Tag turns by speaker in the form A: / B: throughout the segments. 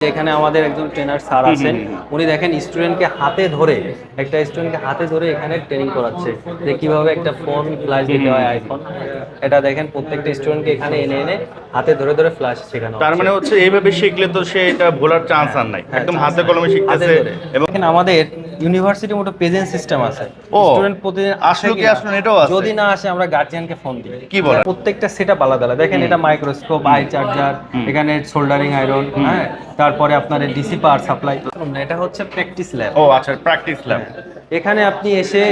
A: এখানে আমাদের একজন ট্রেনার স্যার আছেন উনি দেখেন স্টুডেন্টকে হাতে ধরে একটা স্টুডেন্টকে হাতে ধরে এখানে ট্রেনিং করাচ্ছে যে কীভাবে একটা ফোন ফ্ল্যাশ দিতে হয় আইফোন এটা দেখেন প্রত্যেকটা স্টুডেন্টকে এখানে এনে এনে হাতে ধরে ধরে ফ্ল্যাশ শেখানো
B: তার মানে হচ্ছে এইভাবে শিখলে তো সে এটা ভোলার চান্স আর নাই। একদম হাতে কলমে শিখতেছে এবং
A: এবং আমাদের ইউনিভার্সিটির মতো প্রেজেন্ট সিস্টেম আছে। স্টুডেন্ট প্রতিদিন আসে
B: কি আসলে এটাও আছে?
A: যদি না আসে আমরা গার্ডিয়ানকে ফোন দিই।
B: কি বলে?
A: প্রত্যেকটা সেটআপ আলাদা আলাদা। দেখেন এটা মাইক্রোস্কোপ আই চার্জার এখানে সোল্ডারিং আয়রন হ্যাঁ? তারপরে আপনার ডিসি পাওয়ার সাপ্লাই এটা হচ্ছে প্র্যাকটিস ল্যাব
B: ও আচ্ছা প্র্যাকটিস ল্যাব
A: এখানে আপনি এসে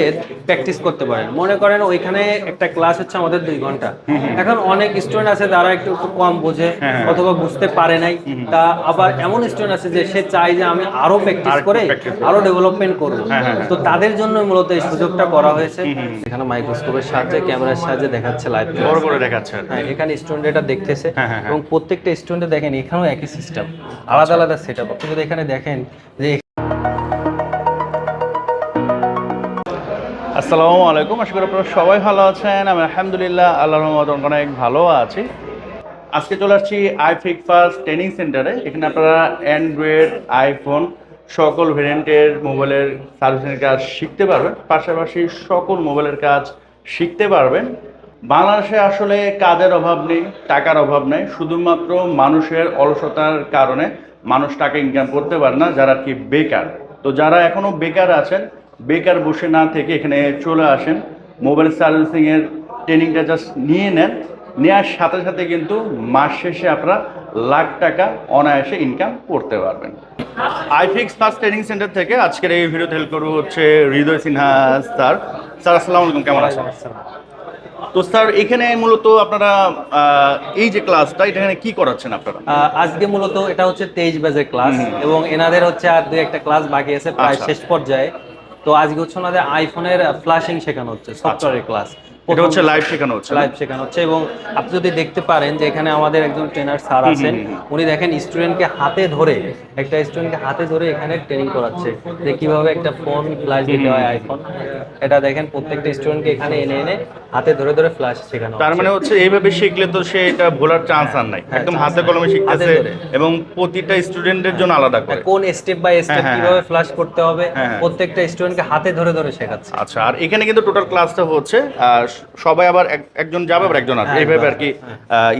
A: প্র্যাকটিস করতে পারেন। মনে করেন ওইখানে একটা ক্লাস হচ্ছে আমাদের দুই ঘণ্টা। এখন অনেক স্টুডেন্ট আছে তারা একটু কম বোঝে
B: হ্যাঁ,
A: অথবা বুঝতে পারে নাই। তা আবার এমন স্টুডেন্ট আছে যে সে চায় যে আমি আরও প্র্যাকটিস করে আরও ডেভেলপমেন্ট করব।
B: হ্যাঁ, হ্যাঁ, হ্যাঁ।
A: তো তাদের জন্য মূলত এই সুযোগটা করা হয়েছে। এখানে মাইক্রোস্কোপের সাহায্যে ক্যামেরার সাহায্যে দেখাচ্ছে লাইভ
B: বড় করে দেখাচ্ছে
A: হ্যাঁ এখানে স্টুডেন্ট এটা দেখতেছে
B: হ্যাঁ, হ্যাঁ, হ্যাঁ।
A: এবং প্রত্যেকটা স্টুডেন্ট দেখেন এখানেও একই সিস্টেম আলাদা আলাদা সেট আপ আপনি যদি এখানে দেখেন যে
B: আসসালামু আলাইকুম। আশা করি আপনারা সবাই ভালো আছেন। আমি আলহামদুলিল্লাহ, আল্লাহর রহমত অনেক ভালো আছি। আজকে চলে আসছি আইফিক ফার্স্ট ট্রেনিং সেন্টারে এখানে আপনারা অ্যান্ড্রয়েড আইফোন সকল ভেরিয়েন্টের মোবাইলের সার্ভিসিংয়ের কাজ শিখতে পারবেন। পাশাপাশি সকল মোবাইলের কাজ শিখতে পারবেন। বাংলাদেশে আসলে কাজের অভাব নেই, টাকার অভাব নেই। শুধুমাত্র মানুষের অলসতার কারণে মানুষ টাকা ইনকাম করতে পারে না, যারা কি বেকার। তো যারা এখনও বেকার আছেন বেকার বসে না থেকে এখানে চলে আসেন। মোবাইল সার্ভিসিং এর ট্রেনিংটা জাস্ট নিয়ে নেন। নেওয়ার সাথে সাথে কিন্তু মাস শেষে আপনারা লাখ টাকা অনায়াসে ইনকাম করতে পারবেন। আইফিক্স ফার্স্ট ট্রেনিং সেন্টার থেকে আজকের এই ভিডিওতে হেল্প করব হচ্ছে হৃদয় সিনহা স্যার। স্যার আসসালামু আলাইকুম কেমন আছেন? তো স্যার এখানে মূলত আপনারা এই যে ক্লাসটা এটা এখানে কি করাচ্ছেন আপনারা?
A: আজকে মূলত এটা হচ্ছে তেইশ ব্যাচের ক্লাস এবং এনাদের হচ্ছে আর দুই একটা ক্লাস বাকি আছে প্রায়
B: আচ্ছা।
A: শেষ পর্যায়ে। তো আজকে হচ্ছে ওনাদের আইফোনের ফ্ল্যাশিং শেখানো হচ্ছে সফটওয়্যারের ক্লাস
B: এটা হচ্ছে লাইভ শেখানো হচ্ছে
A: লাইভ শেখানো হচ্ছে এবং আপনি যদি দেখতে পারেন যে এখানে আমাদের একজন ট্রেনার স্যার আছেন উনি দেখেন স্টুডেন্টকে হাতে ধরে একটা স্টুডেন্টকে হাতে ধরে এখানে ট্রেনিং করাচ্ছে যে কীভাবে একটা ফোন ফ্ল্যাশ দিতে হয় আইফোন এটা দেখেন প্রত্যেকটা স্টুডেন্টকে এখানে এনে এনে হাতে ধরে ধরে ফ্ল্যাশ শেখানো
B: তার মানে হচ্ছে এইভাবে শিখলে তো সে এটা ভোলার চান্স আর নাই।
A: হ্যাঁ,
B: একদম হাতে কলমে শিখতেছে এবং প্রতিটা স্টুডেন্টের জন্য আলাদা করে।
A: কোন স্টেপ বাই স্টেপ
B: হ্যাঁ,
A: কীভাবে ফ্ল্যাশ করতে হবে
B: হ্যাঁ, হ্যাঁ।
A: প্রত্যেকটা স্টুডেন্টকে হাতে ধরে ধরে শেখাচ্ছে।
B: আচ্ছা আর এখানে কিন্তু টোটাল ক্লাসটা হচ্ছে সবাই আবার একজন যাবে আবার একজন আসবে।
A: হ্যাঁ,
B: এইভাবে আর কি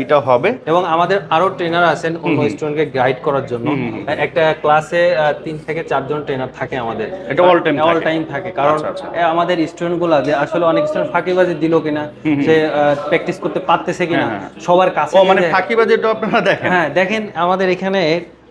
B: এটা হবে।
A: এবং আমাদের আরও ট্রেনার আছেন অন্য স্টুডেন্টকে গাইড করার জন্য। একটা ক্লাসে তিন থেকে চারজন ট্রেনার থাকে আমাদের।
B: এটা all time
A: অল টাইম থাকে। কারণ
B: আচ্ছা, আচ্ছা।
A: আমাদের স্টুডেন্টগুলা যে আসলে অনেক স্টুডেন্ট ফাঁকিবাজি দিল কিনা সে প্র্যাকটিস করতে পারতেছে কিনা
B: হ্যাঁ, হ্যাঁ।
A: সবার কাছে
B: মানে। ফাঁকিবাজিটা আপনারা দেখেন?
A: হ্যাঁ দেখেন আমাদের এখানে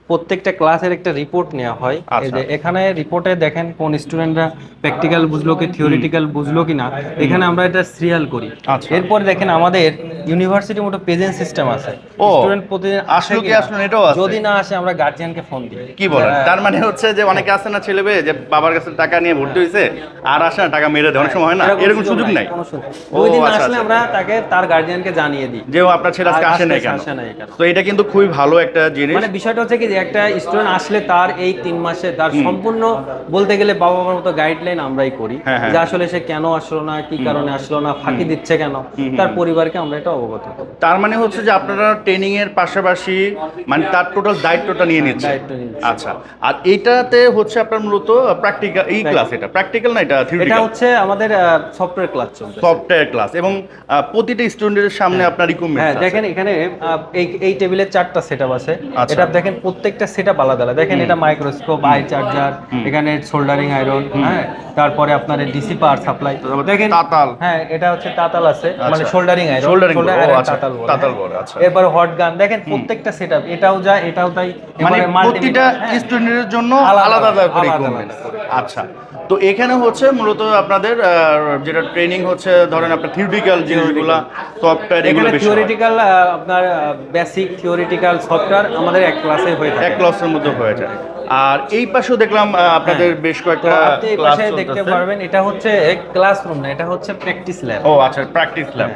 A: প্রত্যেকটা ক্লাসের একটা রিপোর্ট নেওয়া হয়
B: আচ্ছা।
A: এখানে রিপোর্টে দেখেন কোন স্টুডেন্টরা প্র্যাকটিক্যাল বুঝলো কি থিওরিটিক্যাল বুঝলো কি না এখানে আমরা এটা সিরিয়াল করি
B: আচ্ছা।
A: এরপর দেখেন আমাদের ইউনিভার্সিটির মতো প্রেজেন্ট সিস্টেম আছে। স্টুডেন্ট প্রতিদিন আসে
B: আসলো কি? আসলো না এটাও আছে?
A: যদি না আসে আমরা গার্জিয়ানকে ফোন দিই।
B: কি বলেন?
A: হ্যাঁ।
B: তার মানে হচ্ছে যে অনেকে আছে না ছেলে যে বাবার কাছে টাকা নিয়ে ভর্তি হয়েছে আর আসে না টাকা মেরে দেয়। অনেক সময় হয় না? এরকম সুযোগ নাই।
A: কোনো সুযোগ-
B: ও,
A: দুই দিন
B: আচ্ছা,
A: আসলে
B: আচ্ছা।
A: আমরা তাকে তার গার্জিয়ানকে জানিয়ে দিই।
B: যে ও আপনার ছেলে আজকে আসে নাই কেন?
A: আসে?
B: তো এটা কিন্তু খুবই ভালো একটা জিনিস।
A: মানে বিষয়টা হচ্ছে কি যে একটা স্টুডেন্ট আসলে তার এই তিন মাসে তার সম্পূর্ণ বলতে গেলে বাবা মার মতো গাইডলাইন আমরাই করি।
B: হ্যাঁ, হ্যাঁ।
A: যে আসলে সে কেন আসলো না কি কারণে আসলো না ফাঁকি দিচ্ছে কেন? তার পরিবারকে আমরা এটা অবগত।
B: তার মানে হচ্ছে যে আপনারা ট্রেনিং এর পাশাপাশি মানে তার টোটাল দায়িত্বটা নিয়ে নিচ্ছে
A: দায়িত্ব নিচ্ছে।
B: আচ্ছা আর এটাতে হচ্ছে আপনার মূলত প্র্যাকটিক্যাল এই ক্লাস এটা প্র্যাকটিক্যাল না এটা
A: এটা
B: থিওরিটিক্যাল
A: হচ্ছে আমাদের সফটওয়্যার ক্লাস চলছে
B: সফটওয়্যার ক্লাস এবং আহ, প্রতিটা স্টুডেন্টের সামনে আপনার রিকমেন্ড
A: হ্যাঁ দেখেন এখানে আহ, এই এই টেবিলের চারটা সেটআপ আছে।
B: আচ্ছা।
A: এটা দেখেন প্রত্যেকটা সেটআপ আলাদা আলাদা। দেখেন এটা মাইক্রোস্কোপ আই চার্জার এখানে সোল্ডারিং আয়রন হ্যাঁ তারপরে আপনার ডিসি পাওয়ার সাপ্লাই দেখেন
B: তাতাল।
A: হ্যাঁ এটা হচ্ছে তাতাল আছে।
B: আচ্ছা।
A: মানে সোল্ডারিং আয়রন
B: Soldering board,
A: তাতাল
B: তাতাল
A: হ্যাঁ।
B: আচ্ছা।
A: এরপর হট গান দেখেন প্রত্যেকটা সেটআপ এটাও যায় এটাও তাই
B: মানে প্রতিটা
A: হ্যাঁ।
B: স্টুডেন্টের জন্য
A: আলাদা
B: আলাদা করে আচ্ছা তো এখানে হচ্ছে মূলত আপনাদের যেটা ট্রেনিং হচ্ছে ধরেন আপনার থিওরিটিক্যাল জিনিসগুলো সফটওয়্যার এগুলো বেশি
A: থিওরিটিক্যাল আপনার বেসিক থিওরিটিক্যাল সফটওয়্যার আমাদের এক ক্লাসে হয়ে থাকে।
B: এক ক্লাসের মধ্যে হয়ে যায়। আর এই পাশেও দেখলাম আপনাদের বেশ কয়েকটা
A: এই
B: ক্লাস
A: পাশে দেখতে পারবেন এটা হচ্ছে ক্লাসরুম না এটা হচ্ছে প্র্যাকটিস ল্যাব
B: ও আচ্ছা প্র্যাকটিস ল্যাব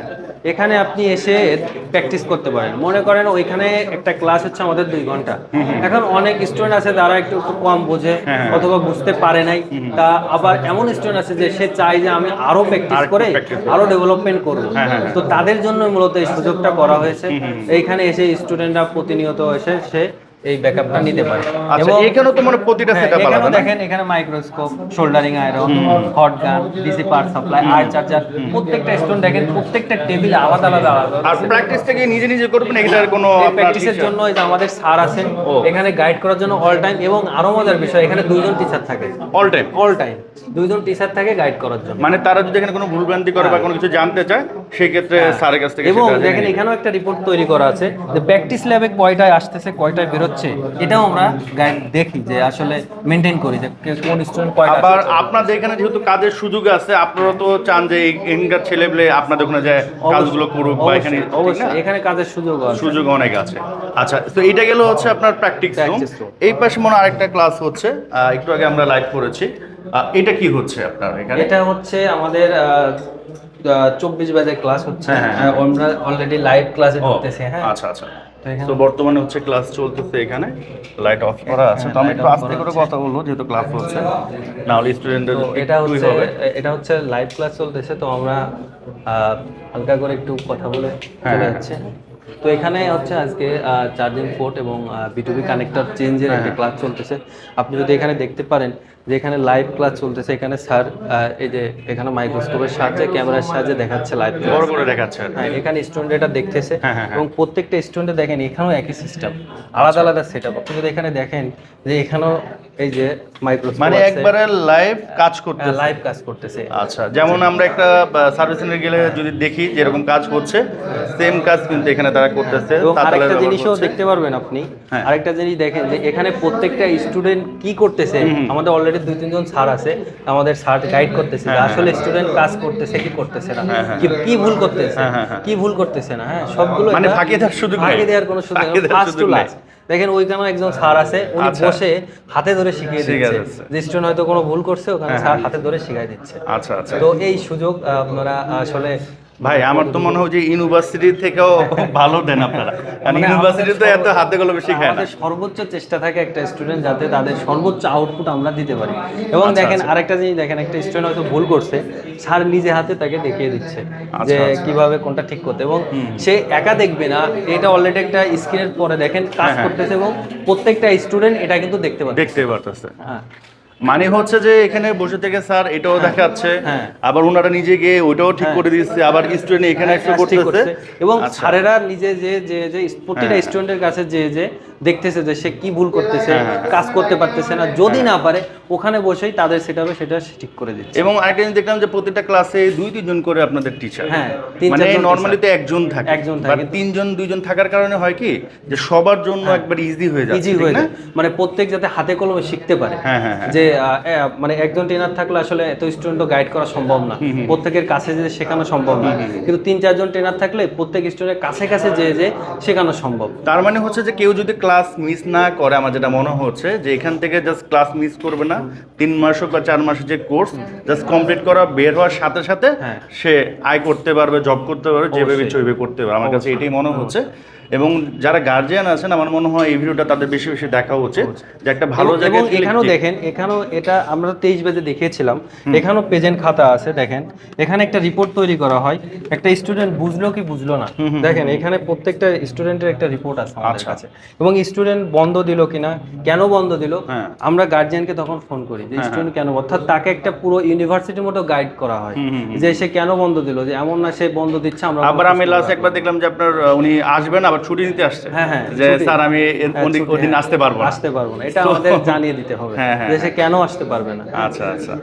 A: এখানে আপনি এসে প্র্যাকটিস করতে পারেন। মনে করেন ওইখানে একটা ক্লাস হচ্ছে আমাদের দুই ঘণ্টা। এখন অনেক স্টুডেন্ট আছে তারা একটু একটু কম বোঝে
B: হ্যাঁ,
A: অথবা বুঝতে পারে নাই। তা আবার এমন স্টুডেন্ট আছে যে সে চাই যে আমি আরও প্র্যাকটিস করে আরও ডেভেলপমেন্ট করব।
B: হ্যাঁ, হ্যাঁ,
A: তো তাদের জন্য মূলত এই সুযোগটা করা হয়েছে। এইখানে এসে স্টুডেন্টরা প্রতিনিয়ত এসে সে এই ব্যাকআপটা নিতে পারে।
B: আচ্ছা তো মানে প্রতিটা
A: হ্যাঁ,
B: সেটআপ আলাদা না?
A: দেখেন এখানে microscope soldering iron hot gun DC power supply আর চার্জার প্রত্যেকটা স্টোন দেখেন প্রত্যেকটা টেবিল আলাদা আলাদা আলাদা।
B: আর প্র্যাকটিসটা কি নিজে নিজে করবেন এটার কোনো
A: প্র্যাকটিসের জন্য এই যে আমাদের স্যার আছেন এখানে গাইড করার জন্য অল টাইম এবং আরও মজার বিষয় এখানে দুইজন টিচার থাকে।
B: অল টাইম
A: অল টাইম দুইজন টিচার থাকে গাইড করার জন্য।
B: মানে তারা যদি এখানে কোনো ভুলভ্রান্তি করে বা কোনো কিছু জানতে চায় সেই ক্ষেত্রে স্যারের কাছ থেকে
A: হ্যাঁ। এবং দেখেন। এখানেও একটা রিপোর্ট তৈরি করা আছে। যে প্র্যাকটিস ল্যাবে কয়টায় আসতেছে কয়টায় বেরোচ্ছে এটাও আমরা গাইড দেখি যে আসলে মেনটেন করি যে কোন স্টুডেন্ট কয়টা
B: আবার আপনাদের এখানে যেহেতু কাজের সুযোগ আছে আপনারা তো চান যে এখানকার ছেলেপেলে আপনাদের ওখানে যায় কাজগুলো করুক বা এখানে
A: অবশ্যই? এখানে কাজের সুযোগ আছে।
B: সুযোগ অনেক আছে। আচ্ছা তো এটা গেল হচ্ছে আপনার প্র্যাকটিস রুম এই পাশে মনে আরেকটা ক্লাস হচ্ছে। একটু আগে আমরা লাইভ করেছি। এটা কি হচ্ছে আপনার এখানে?
A: এটা হচ্ছে আমাদের চব্বিশ বাজে ক্লাস হচ্ছে।
B: হ্যাঁ, হ্যাঁ, হ্যাঁ।
A: আমরা অলরেডি লাইভ ক্লাসে ঢুকতেছি হ্যাঁ।
B: আচ্ছা আচ্ছা।
A: তো
B: বর্তমানে হচ্ছে ক্লাস চলতেছে এখানে লাইট অফ করা আছে। তো আমি একটু আস্তে
A: করে
B: কথা বলব যেহেতু ক্লাস হচ্ছে। না হলে স্টুডেন্টদের
A: এটা হচ্ছে এটা হচ্ছে লাইভ ক্লাস চলতেছে তো আমরা হালকা করে একটু কথা বলে
B: হ্যাঁ,
A: চলে
B: হ্যাঁ।
A: যাচ্ছে। তো এখানে হচ্ছে আজকে চার্জিং পোর্ট এবং বিটুবি কানেক্টর চেঞ্জের
B: হ্যাঁ,
A: একটা ক্লাস চলতেছে। আপনি যদি এখানে দেখতে পারেন যে এখানে লাইভ ক্লাস চলতেছে এখানে স্যার এই যে এখানে মাইক্রোস্কোপের সাহায্যে ক্যামেরার সাহায্যে দেখাচ্ছে লাইভ
B: বড় করে দেখাচ্ছে।
A: হ্যাঁ এখানে স্টুডেন্ট এটা দেখতেছে
B: হ্যাঁ, হ্যাঁ, হ্যাঁ।
A: এবং প্রত্যেকটা স্টুডেন্টে দেখেন এখানেও একই সিস্টেম আলাদা আলাদা সেট আপ আপনি যদি এখানে দেখেন যে এখানেও এই যে মাইক্রোস্কোপ
B: মানে একবারে লাইভ কাজ করতে
A: লাইভ কাজ করতেছে।
B: আচ্ছা যেমন আমরা একটা সার্ভিস সেন্টার গেলে যদি দেখি যে এরকম কাজ হচ্ছে সেম কাজ কিন্তু এখানে তারা করতেছে
A: আরেকটা জিনিসও দেখতে পারবেন আপনি। আরেকটা জিনিস দেখেন যে এখানে প্রত্যেকটা স্টুডেন্ট কি করতেছে? আমাদের অলরেডি দুই তিনজন স্যার আছে আমাদের স্যার গাইড করতেছে
B: হ্যাঁ,
A: আসলে স্টুডেন্ট কাজ করতেছে কি করতেছে না
B: হ্যাঁ, হ্যাঁ,
A: কি ভুল করতেছে
B: হ্যাঁ, হ্যাঁ, হ্যাঁ।
A: কি ভুল করতেছে না হ্যাঁ সবগুলো
B: মানে ফাঁকি দেওয়ার সুযোগ
A: ফাঁকি দেওয়ার কোনো সুযোগ ফার্স্ট টু লাস্ট দেখেন ওইখানেও একজন স্যার আছে উনি
B: আচ্ছা।
A: বসে হাতে ধরে শিখিয়ে দিচ্ছে। যে স্টুডেন্ট হয়তো কোনো ভুল করছে ওখানে
B: হ্যাঁ,
A: স্যার
B: হ্যাঁ।
A: হাতে ধরে শিখাই দিচ্ছে
B: আচ্ছা আচ্ছা
A: তো এই সুযোগ আপনারা আসলে
B: ভাই আমার তো মনে হয় যে ইউনিভার্সিটি থেকেও ভালো দেন আপনারা। কারণ
A: মানে
B: ইউনিভার্সিটি তো এত হাতে কলমে শেখায় না।
A: সর্বোচ্চ চেষ্টা থাকে একটা স্টুডেন্ট যাতে তাদের সর্বোচ্চ আউটপুট আমরা দিতে পারি। এবং
B: আচ্ছা,
A: দেখেন
B: আচ্ছা।
A: আরেকটা জিনিস দেখেন একটা স্টুডেন্ট হয়তো ভুল করছে স্যার নিজে হাতে তাকে দেখিয়ে দিচ্ছে
B: আচ্ছা,
A: যে। কীভাবে কোনটা ঠিক করতে। এবং সে একা দেখবে না এটা অলরেডি একটা স্ক্রিনের পরে দেখেন কাজ
B: হ্যাঁ, হ্যাঁ।
A: করতেছে এবং প্রত্যেকটা স্টুডেন্ট এটা কিন্তু দেখতে পাচ্ছে।
B: দেখতে পারতেছে।
A: হ্যাঁ।
B: মানে হচ্ছে যে এখানে বসে থেকে স্যার এটাও দেখাচ্ছে
A: হ্যাঁ।
B: আবার ওনারা নিজে গিয়ে ওইটাও ঠিক করে দিচ্ছে আবার স্টুডেন্ট এখানে
A: একটা
B: করতেছে
A: করছে। এবং
B: আচ্ছা।
A: স্যারেরা নিজে যে যে যে প্রতিটা
B: হ্যাঁ।
A: স্টুডেন্টের কাছে যে যে দেখতেছে যে সে কি ভুল করতেছে
B: হ্যাঁ, হ্যাঁ,
A: কাজ করতে পারতেছে না যদি না পারে ওখানে বসেই তাদের সেটা হবে সেটা ঠিক করে দিচ্ছে।
B: এবং আরেকটা জিনিস দেখলাম যে প্রতিটা ক্লাসে দুই তিনজন করে আপনাদের টিচার
A: হ্যাঁ,
B: মানে নর্মালি তো একজন থাকে।
A: একজন থাকে।
B: তিনজন দুইজন থাকার কারণে হয় কি যে সবার জন্য একবার ইজি হয়ে যাচ্ছে
A: ইজি হয়ে? যায়। মানে প্রত্যেক যাতে হাতে কলমে শিখতে পারে।
B: হ্যাঁ, হ্যাঁ, হ্যাঁ।
A: যে মানে একজন ট্রেনার থাকলে আসলে এত স্টুডেন্টও গাইড করা সম্ভব না। প্রত্যেকের কাছে যে শেখানো সম্ভব না। কিন্তু তিন চারজন ট্রেনার থাকলে প্রত্যেক স্টুডেন্টের কাছে কাছে যে যে শেখানো সম্ভব।
B: তার মানে হচ্ছে যে কেউ যদি ক্লাস মিস না করে আমার যেটা মনে হচ্ছে যে এখান থেকে জাস্ট ক্লাস মিস করবে না তিন মাস হোক বা চার মাসের যে কোর্স জাস্ট কমপ্লিট করা বের হওয়ার সাথে সাথে
A: হ্যাঁ।
B: সে আয় করতে পারবে জব করতে পারবে যেভাবে। ইচ্ছে করতে পারবে আমার কাছে এটাই মনে হচ্ছে এবং যারা গার্জিয়ান আছেন আমার মনে হয় এই ভিডিওটা তাদের বেশি বেশি দেখা উচিত যে একটা ভালো জায়গায়
A: এখানেও দেখেন এখানেও এটা আমরা তেইশ বেজে দেখিয়েছিলাম এখানেও প্রেজেন্ট খাতা আছে দেখেন। এখানে একটা রিপোর্ট তৈরি করা হয় একটা স্টুডেন্ট বুঝলো কি বুঝলো না? দেখেন এখানে প্রত্যেকটা স্টুডেন্টের একটা রিপোর্ট আছে আমাদের
B: আচ্ছা।
A: কাছে। এবং স্টুডেন্ট বন্ধ দিল কিনা কেন বন্ধ দিল?
B: হ্যাঁ।
A: আমরা গার্জিয়ানকে তখন ফোন করি যে স্টুডেন্ট কেন অর্থাৎ তাকে একটা পুরো ইউনিভার্সিটির মতো গাইড করা হয় যে সে কেন বন্ধ দিল? যে এমন না সে বন্ধ দিচ্ছে আমরা
B: আবার আমি লাস্ট একবার দেখলাম যে আপনার উনি আসবেন আবার ছুটি নিতে আসছে।
A: হ্যাঁ, হ্যাঁ,
B: যে স্যার আমি
A: হ্যাঁ,
B: ওদিন-। আসতে পারব
A: আসতে পারব না। এটা আমাদের জানিয়ে দিতে হবে।
B: হ্যাঁ,
A: যে সে কেন আসতে পারবে না।
B: আচ্ছা আচ্ছা।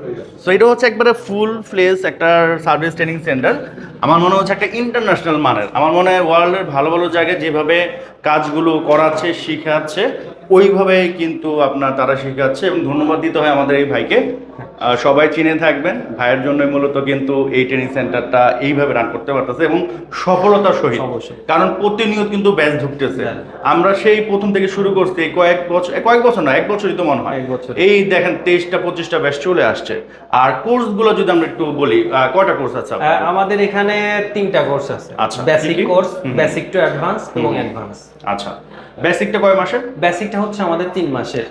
B: সো এটা হচ্ছে একবারে ফুল প্লেস একটা সার্ভিস ট্রেনিং সেন্টার আমার মনে হচ্ছে একটা ইন্টারন্যাশনাল মানের। আমার মনে হয় ওয়ার্ল্ডের ভালো ভালো জায়গায় যেভাবে কাজগুলো করাচ্ছে শিখাচ্ছে ওইভাবে কিন্তু আপনার তারা শেখাচ্ছে এবং ধন্যবাদ দিতে হয় আমাদের এই ভাইকে। সবাই চিনে থাকবেন ভাইয়ের জন্য মূলত কিন্তু এই ট্রেনিং সেন্টারটা এইভাবে রান করতে পারতেছে এবং সফলতার সহিত। কারণ প্রতিনিয়ত কিন্তু ব্যাচ ঢুকতেছে।
A: হ্যাঁ।
B: আমরা সেই প্রথম থেকে শুরু করছি কয়েক বছর কয়েক বছর না এক বছরই তো মনে হয়।
A: এক বছর।
B: এই দেখেন তেইশটা পঁচিশটা ব্যাচ চলে আসছে। আর কোর্সগুলো যদি আমরা একটু বলি কয়টা কোর্স আছে
A: আমাদের এখানে তিনটা কোর্স আছে।
B: আচ্ছা,
A: basic? Course. Basic to advance এবং অ্যাডভান্স
B: আচ্ছা বেসিকটা কয় মাসের?
A: বেসিকটা হচ্ছে আমাদের তিন মাসের।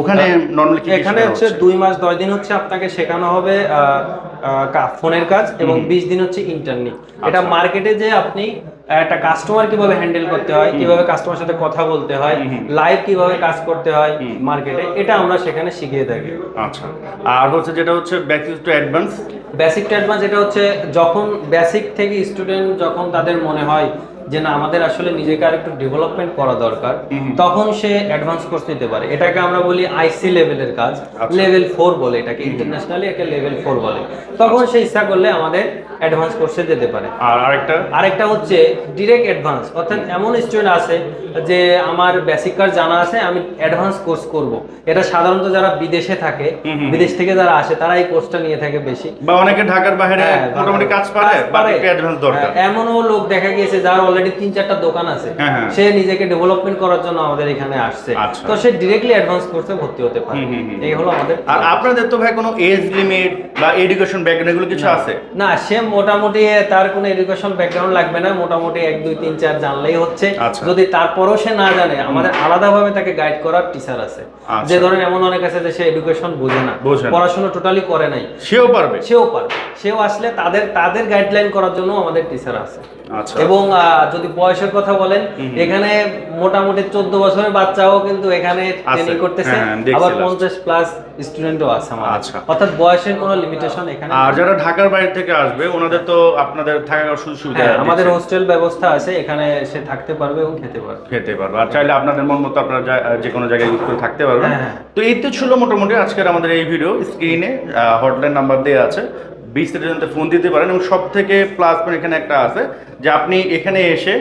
B: ওখানে নর্মালি
A: এখানে হচ্ছে দুই মাস দশ দিন হচ্ছে আপনাকে শেখানো হবে ফোনের কাজ এবং বিশ দিন হচ্ছে ইন্টারনি এটা মার্কেটে যে আপনি একটা কাস্টমার কীভাবে হ্যান্ডেল করতে হয় কীভাবে কাস্টমার সাথে কথা বলতে হয় লাইভ কীভাবে কাজ করতে হয় মার্কেটে এটা আমরা সেখানে শিখিয়ে থাকি।
B: আচ্ছা আর হচ্ছে যেটা হচ্ছে back to advance
A: basic to advance এটা হচ্ছে যখন বেসিক থেকে স্টুডেন্ট যখন তাদের মনে হয় যে না আমাদের আসলে নিজেকে আর একটু ডেভেলপমেন্ট করা দরকার তখন সে অ্যাডভান্স কোর্স নিতে পারে। এটাকে আমরা বলি আইসি লেভেলের কাজ।
B: আচ্ছা।
A: লেভেল ফোর বলে এটাকে ইন্টারন্যাশনালি একে লেভেল ফোর বলে। তখন সে ইচ্ছা করলে আমাদের অ্যাডভান্স কোর্সে যেতে পারে।
B: আর আরেকটা?
A: আরেকটা হচ্ছে ডিরেক্ট অ্যাডভান্স অর্থাৎ এমন স্টুডেন্ট আছে যে আমার বেসিক কাজ জানা আছে আমি অ্যাডভান্স কোর্স করব। এটা সাধারণত যারা বিদেশে থাকে বিদেশ থেকে যারা আসে তারা এই কোর্সটা নিয়ে থাকে বেশি।
B: বা অনেকে ঢাকার বাইরে
A: হ্যাঁ,
B: মোটামুটি কাজ পারে বা অ্যাডভান্স দরকার।
A: হ্যাঁ, এমনও লোক দেখা গিয়েছে যার অলরেডি তিন চারটা দোকান আছে।
B: হ্যাঁ, হ্যাঁ।
A: সে নিজেকে ডেভেলপমেন্ট করার জন্য আমাদের এখানে আসছে।
B: আচ্ছা।
A: তো সে ডিরেক্টলি অ্যাডভান্স কোর্সে ভর্তি হতে পারে। এই হলো আমাদের
B: আর আপনাদের তো ভাই কোনো এজ লিমিট বা এডুকেশন ব্যাকগ্রাউন্ড এগুলো কিছু আছে?
A: না সে মোটামুটি তার কোনো এডুকেশন ব্যাকগ্রাউন্ড লাগবে না। মোটামুটি এক দুই তিন চার জানলেই হচ্ছে।
B: আচ্ছা।
A: যদি তারপরও সে না জানে আমাদের আলাদাভাবে তাকে গাইড করার টিচার আছে।
B: আচ্ছা।
A: যে ধরেন এমন অনেক আছে যে সে এডুকেশন বোঝে না। পড়াশোনা টোটালি করে নাই।
B: সেও পারবে।
A: সেও পারবে। সেও আসলে তাদের তাদের গাইডলাইন করার জন্য আমাদের টিচার আছে। এবং যদি বয়সের কথা বলেন এখানে মোটামুটি চোদ্দ বছরের বাচ্চাও কিন্তু এখানে ট্রেনিং করতেছে।
B: হ্যাঁ,
A: আবার পঞ্চাশ প্লাস স্টুডেন্টও আছে আমাদের।
B: আচ্ছা।
A: অর্থাৎ বয়সের কোনো লিমিটেশন এখানে
B: আর যারা ঢাকার বাইরে থেকে আসবে ওনাদের তো আপনাদের থাকার সুযোগ সুবিধা
A: হ্যাঁ, আমাদের হোস্টেল ব্যবস্থা আছে এখানে সে থাকতে পারবে এবং খেতে পারবে।
B: খেতে পারবে। আর চাইলে আপনাদের মন মতো আপনারা যা- কোনো জায়গায় ইউজ করে থাকতে পারবেন।
A: হ্যাঁ, হ্যাঁ।
B: তো এই তো ছিল মোটামুটি আজকের আমাদের এই ভিডিও স্ক্রিনে হটলাইন নাম্বার দেওয়া আছে। বিস্তারিত ফোন দিতে পারেন এবং সব থেকে প্লাস পয়েন্ট এখানে একটা আছে যে আপনি এখানে এসে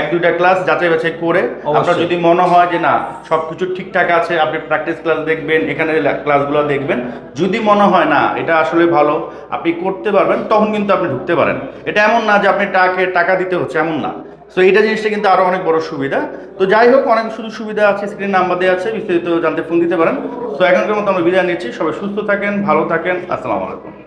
B: এক দুইটা ক্লাস যাচাই বাছাই করে আপনার যদি মনে হয় যে না সব কিছু ঠিকঠাক আছে আপনি প্র্যাকটিস ক্লাস দেখবেন এখানে ক্লাসগুলো দেখবেন যদি মনে হয় না এটা আসলে ভালো আপনি করতে পারবেন তখন কিন্তু আপনি ঢুকতে পারেন। এটা এমন না যে আপনি টাকা টাকা দিতে হচ্ছে এমন না। সো এটা জিনিসটা কিন্তু আরও অনেক বড় সুবিধা। তো যাই হোক অনেক শুধু সুবিধা আছে স্ক্রিন নাম্বার দেওয়া আছে বিস্তারিত জানতে ফোন দিতে পারেন। তো এখনকার মতো আমরা বিদায় নিচ্ছি। সবাই সুস্থ থাকেন ভালো থাকেন আসসালামু আলাইকুম।